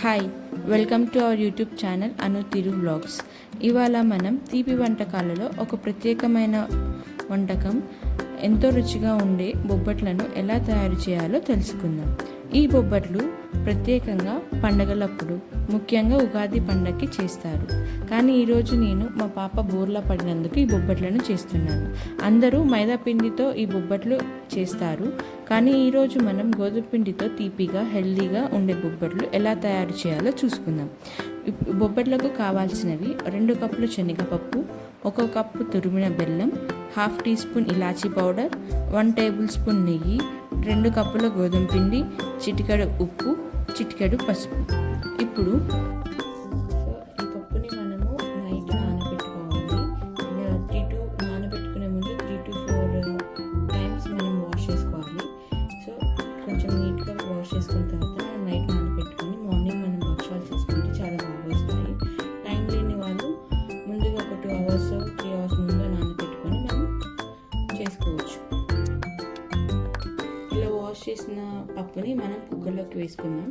Hi welcome to our YouTube channel Anu Thiru vlogs ఇవాళ మనం తీపి వంటకాలలో ఒక ప్రత్యేకమైన వంటకం ఎంతో రుచిగా ఉండే బొబ్బట్లను ఎలా తయారు చేయాలో తెలుసుకుందాం. ఈ బొబ్బట్లు ప్రత్యేకంగా పండగలప్పుడు ముఖ్యంగా ఉగాది పండగకి చేస్తారు. కానీ ఈరోజు నేను మా పాప బోర్లా పడినందుకు ఈ బొబ్బట్లను చేస్తున్నాను. అందరూ మైదా పిండితో ఈ బొబ్బట్లు చేస్తారు. కానీ ఈరోజు మనం గోధుమ పిండితో తీపిగా హెల్దీగా ఉండే బొబ్బట్లు ఎలా తయారు చేయాలో చూసుకుందాం. బొబ్బట్లకు కావాల్సినవి రెండు కప్పులు శనగపప్పు ఒక కప్పు తురిమిన బెల్లం హాఫ్ టీ స్పూన్ ఇలాచీ పౌడర్ వన్ టేబుల్ స్పూన్ నెయ్యి రెండు కప్పుల గోధుమ పిండి చిటికెడు ఉప్పు చిటికెడు పసుపు. ఇప్పుడు వాష్ చేసిన పప్పుని మనం కుక్కర్లోకి వేసుకుందాం.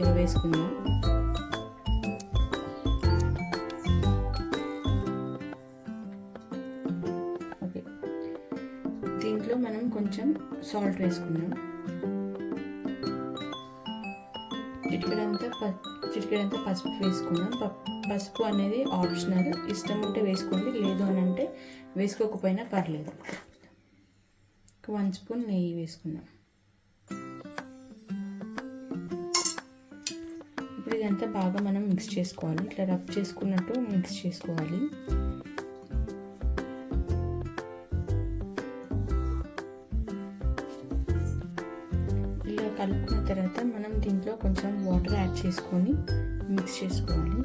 ఇది వేసుకుందాం. ఓకే. దీంట్లో మనం కొంచెం సాల్ట్ వేసుకుందాం. చిటికడంతా ప చిటికడంతా పసుపు వేసుకుందాం. పసుపు అనేది ఆప్షనల్. ఇష్టం ఉంటే వేసుకోండి. లేదు అని అంటే వేసుకోకపోయినా పర్లేదు. వన్ స్పూన్ నెయ్యి వేసుకుందాం. ఇదంతా బాగా మనం మిక్స్ చేసుకోవాలి. ఇట్లా రబ్ చేసుకున్నట్టు మిక్స్ చేసుకోవాలి. ఇలా కలుపుకున్న తర్వాత మనం దీంట్లో కొంచెం వాటర్ యాడ్ చేసుకొని మిక్స్ చేసుకోవాలి.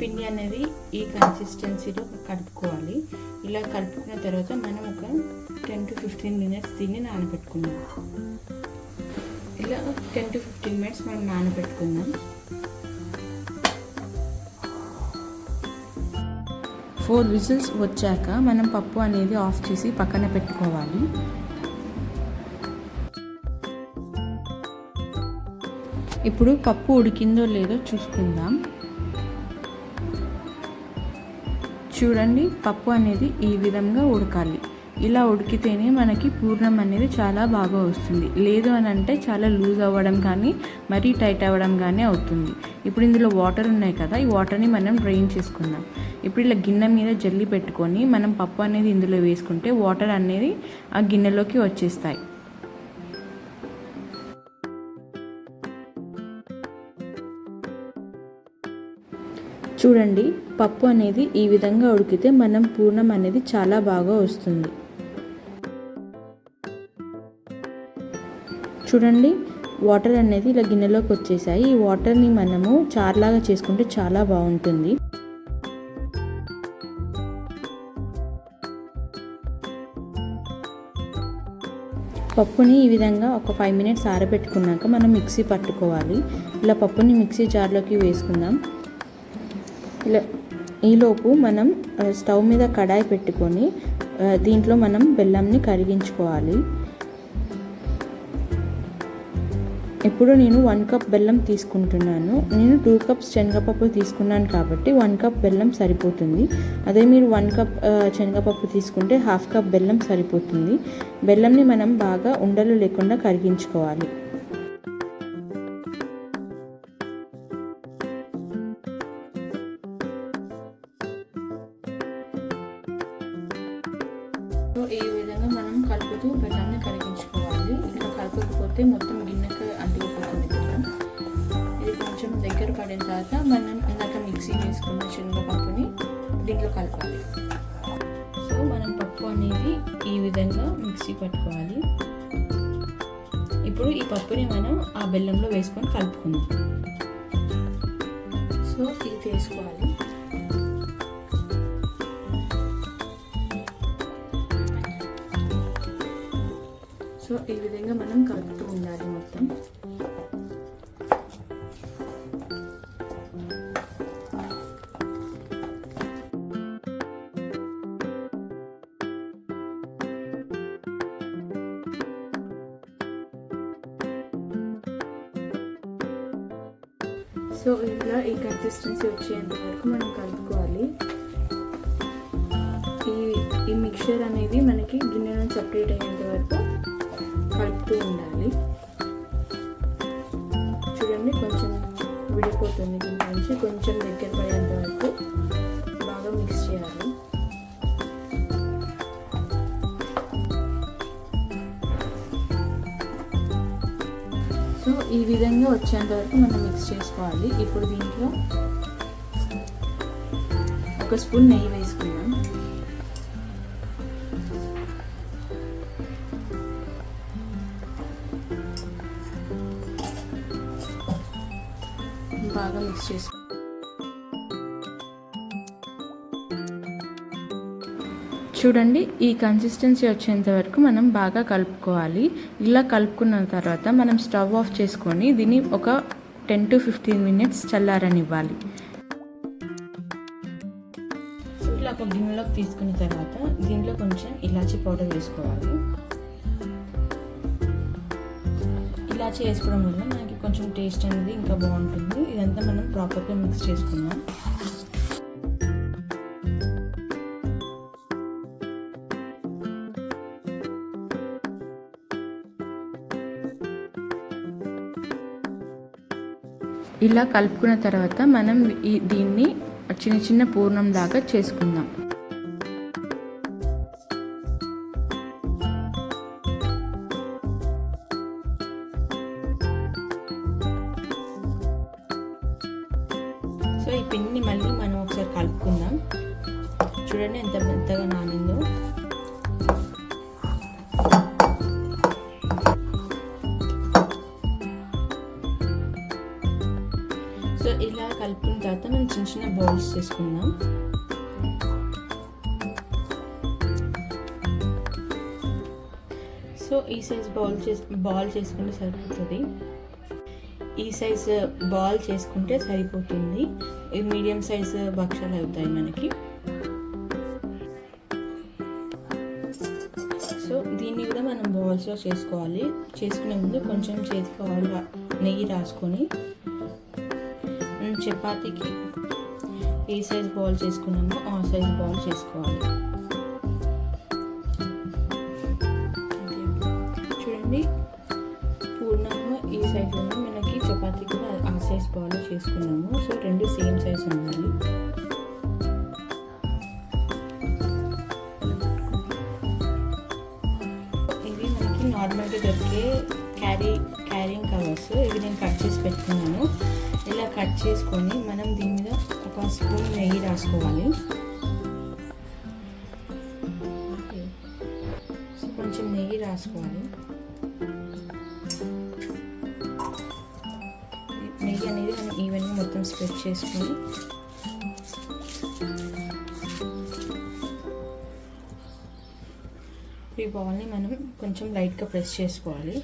పిండి అనేది ఈ కన్సిస్టెన్సీలో కలుపుకోవాలి. ఇలా కలుపుకున్న తర్వాత మనం ఒక టెన్ టు ఫిఫ్టీన్ మినిట్స్ దీన్ని నానబెట్టుకుందాం. ఇలా టెన్ టు ఫిఫ్టీన్ మినిట్స్ మనం నానబెట్టుకుందాం. ఫోర్ విజిల్స్ వచ్చాక మనం పప్పు అనేది ఆఫ్ చేసి పక్కన పెట్టుకోవాలి. ఇప్పుడు పప్పు ఉడికిందో లేదో చూసుకుందాం. చూడండి పప్పు అనేది ఈ విధంగా ఉడకాలి. ఇలా ఉడికితేనే మనకి పూర్ణం అనేది చాలా బాగా వస్తుంది. లేదు అని అంటే చాలా లూజ్ అవ్వడం కానీ మరీ టైట్ అవ్వడం కానీ అవుతుంది. ఇప్పుడు ఇందులో వాటర్ ఉన్నాయి కదా ఈ వాటర్ని మనం డ్రైన్ చేసుకుందాం. ఇప్పుడు ఇలా గిన్నె మీద జల్లి పెట్టుకొని మనం పప్పు అనేది ఇందులో వేసుకుంటే వాటర్ అనేది ఆ గిన్నెలోకి వచ్చేస్తాయి. చూడండి పప్పు అనేది ఈ విధంగా ఉడికితే మనం పూర్ణం అనేది చాలా బాగా వస్తుంది. చూడండి వాటర్ అనేది ఇలా గిన్నెలోకి వచ్చేసాయి. ఈ వాటర్ని మనము చార్లాగా చేసుకుంటే చాలా బాగుంటుంది. పప్పుని ఈ విధంగా ఒక ఫైవ్ మినిట్స్ ఆరబెట్టుకున్నాక మనం మిక్సీ పట్టుకోవాలి. ఇలా పప్పుని మిక్సీ జార్లోకి వేసుకుందాం. ఇలా ఈలోపు మనం స్టవ్ మీద కడాయి పెట్టుకొని దీంట్లో మనం బెల్లంని కరిగించుకోవాలి. ఇప్పుడు నేను వన్ కప్ బెల్లం తీసుకుంటున్నాను. నేను టూ కప్స్ శనగపప్పు తీసుకున్నాను కాబట్టి వన్ కప్ బెల్లం సరిపోతుంది. అదే మీరు వన్ కప్ శనగపప్పు తీసుకుంటే హాఫ్ కప్ బెల్లం సరిపోతుంది. బెల్లంని మనం బాగా ఉండలు లేకుండా కరిగించుకోవాలి. కలుపుతూ బెల్లాన్ని కరిగించుకోవాలి. ఇలా కలపకపోతే మొత్తం గిన్నెకి అంటుకుపోతుంది బెల్లం ఇది కొంచెం దగ్గర పడిన తర్వాత మనం ఇందాక మిక్సీ వేసుకున్న శనగపప్పుని దీంట్లో కలపాలి. సో మనం పప్పు అనేది ఈ విధంగా మిక్సీ పట్టుకోవాలి. ఇప్పుడు ఈ పప్పుని మనం ఆ బెల్లంలో వేసుకొని కలుపుకుందాం. సో ఇది వేసుకోవాలి. సో ఈ విధంగా మనం కలుపుతూ ఉండాలి మొత్తం. సో ఇలా ఈ కన్సిస్టెన్సీ వచ్చేంత వరకు మనం కలుపుకోవాలి. ఈ ఈ మిక్చర్ అనేది మనకి గిన్నెలో సపరేట్ అయ్యేంత వరకు కలుపుతూ ఉండాలి. చూడండి కొంచెం విడిపోతుంది దీని నుంచి. కొంచెం దగ్గర పడేంత వరకు బాగా మిక్స్ చేయాలి. సో ఈ విధంగా వచ్చేంత వరకు మనం మిక్స్ చేసుకోవాలి. ఇప్పుడు దీంట్లో ఒక స్పూన్ నెయ్యి వేసుకుందాం. మిక్స్ చేసుకో చూడండి ఈ కన్సిస్టెన్సీ వచ్చేంత వరకు మనం బాగా కలుపుకోవాలి. ఇలా కలుపుకున్న తర్వాత మనం స్టవ్ ఆఫ్ చేసుకొని దీన్ని ఒక టెన్ టు ఫిఫ్టీన్ మినిట్స్ చల్లారనివ్వాలి. ఇట్లా ఒక గిన్నెలోకి తీసుకున్న తర్వాత దీంట్లో కొంచెం ఇలాచీ పౌడర్ వేసుకోవాలి. చేసుకోవడం వేసుకోవడం వల్ల మనకి కొంచెం టేస్ట్ అనేది ఇంకా బాగుంటుంది. ఇదంతా మనం ప్రాపర్గా మిక్స్ చేసుకుందాం. ఇలా కలుపుకున్న తర్వాత మనం ఈ దీన్ని చిన్న చిన్న పూర్ణం లాగా చేసుకుందాం. పిండిని మళ్ళీ మనం ఒకసారి కలుపుకుందాం. చూడండి ఎంత మెత్తగా నానిందో. సో ఇలా కలుపుకున్న తర్వాత మనం చిన్న చిన్న బౌల్స్ చేసుకుందాం. సో ఈ సైజ్ బౌల్ చేసు బాల్ చేసుకుంటే సరిపోతుంది. ఈ సైజ్ బాల్ చేసుకుంటే సరిపోతుంది. మీడియం సైజ్ భక్షాలు అవుతాయి మనకి. సో దీన్ని కూడా మనం బాల్స్లో చేసుకోవాలి. చేసుకునే ముందు కొంచెం చేతికి ఆయిల్ నెయ్యి రాసుకొని చపాతీకి ఏ సైజ్ బాల్ చేసుకున్నామో ఆ సైజ్ బాల్ చేసుకోవాలి. తీసుకున్నాము. చేసుకున్నాము సో రెండు సేమ్ సైజ్ ఉండాలి ఇవి మనకి నార్మల్గా దొరికే క్యారీ క్యారింగ్ కవర్స్. ఇవి నేను కట్ చేసి పెట్టుకున్నాను. ఇలా కట్ చేసుకొని మనం దీని మీద ఒక స్పూన్ నెయ్యి రాసుకోవాలి. చేసుకొని ఈ బాల్ని మనం కొంచెం లైట్గా ప్రెస్ చేసుకోవాలి.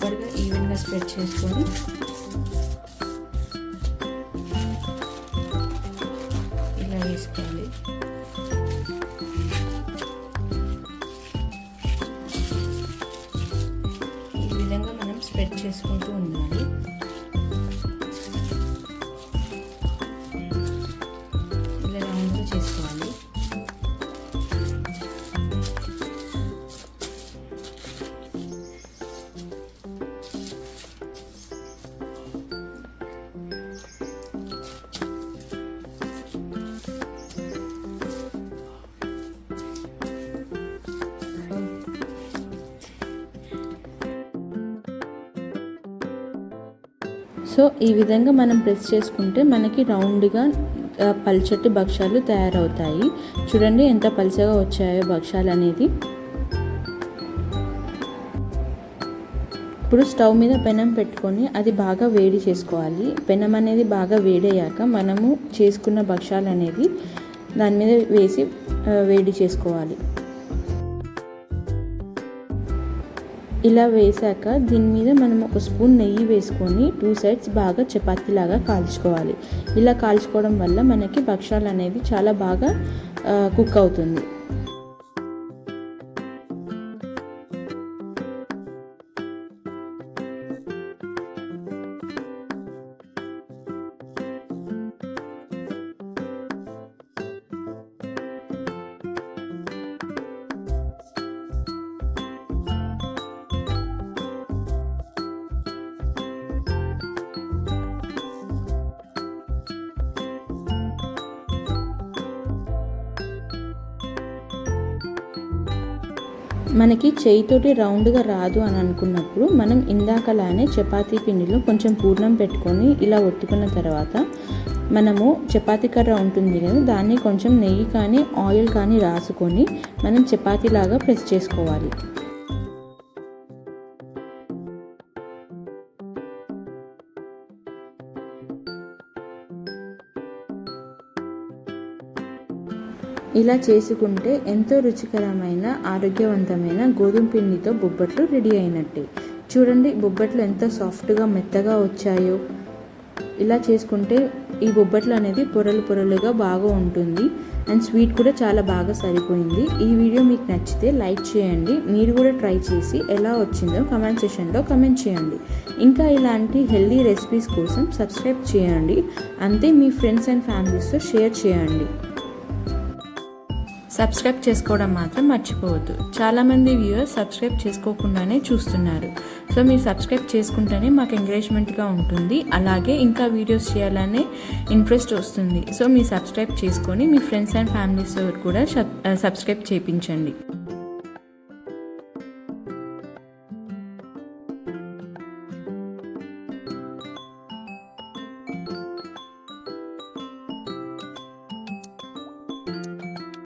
ప్రాపర్గా ఈవెన్గా స్ప్రెడ్ చేసుకొని సో ఈ విధంగా మనం ప్రెస్ చేసుకుంటే మనకి రౌండ్గా పల్చటి భక్ష్యాలు తయారవుతాయి. చూడండి ఎంత పలుచగా వచ్చాయో భక్ష్యాలు అనేది. ఇప్పుడు స్టవ్ మీద పెనం పెట్టుకొని అది బాగా వేడి చేసుకోవాలి. పెనం అనేది బాగా వేడయ్యాక మనము చేసుకున్న భక్ష్యాలు అనేది దాని మీద వేసి వేడి చేసుకోవాలి. ఇలా వేసాక దీని మీద మనం ఒక స్పూన్ నెయ్యి వేసుకొని టూ సైడ్స్ బాగా చపాతీలాగా కాల్చుకోవాలి. ఇలా కాల్చుకోవడం వల్ల మనకి భక్షాలు అనేవి చాలా బాగా కుక్ అవుతుంది. మనకి చేయితోటి రౌండ్గా రాదు అని అనుకున్నప్పుడు మనం ఇందాకలానే చపాతీ పిండిలో కొంచెం పూర్ణం పెట్టుకొని ఇలా ఒత్తుకున్న తర్వాత మనము చపాతీ కర్ర ఉంటుంది కదా దాన్ని కొంచెం నెయ్యి కానీ ఆయిల్ కానీ రాసుకొని మనం చపాతీలాగా ప్రెస్ చేసుకోవాలి. ఇలా చేసుకుంటే ఎంతో రుచికరమైన ఆరోగ్యవంతమైన గోధుమ పిండితో బొబ్బట్లు రెడీ అయినట్టే. చూడండి బొబ్బట్లు ఎంత సాఫ్ట్గా మెత్తగా వచ్చాయో. ఇలా చేసుకుంటే ఈ బొబ్బట్లు అనేది పొరలు పొరలుగా బాగా ఉంటుంది. అండ్ స్వీట్ కూడా చాలా బాగా సరిపోయింది. ఈ వీడియో మీకు నచ్చితే లైక్ చేయండి. మీరు కూడా ట్రై చేసి ఎలా వచ్చిందో కమెంట్ సెషన్లో కమెంట్ చేయండి. ఇంకా ఇలాంటి హెల్దీ రెసిపీస్ కోసం సబ్స్క్రైబ్ చేయండి. అంతే మీ ఫ్రెండ్స్ అండ్ ఫ్యామిలీస్తో షేర్ చేయండి. సబ్స్క్రైబ్ చేసుకోవడం మాత్రం మర్చిపోవద్దు. చాలామంది వ్యూవర్స్ సబ్స్క్రైబ్ చేసుకోకుండానే చూస్తున్నారు. సో మీరు సబ్స్క్రైబ్ చేసుకుంటేనే మాకు ఎంకరేజ్మెంట్గా ఉంటుంది. అలాగే ఇంకా వీడియోస్ చేయాలనే ఇంట్రెస్ట్ వస్తుంది. సో మీరు సబ్స్క్రైబ్ చేసుకొని మీ ఫ్రెండ్స్ అండ్ ఫ్యామిలీస్ కూడా సబ్స్క్రైబ్ చేయించండి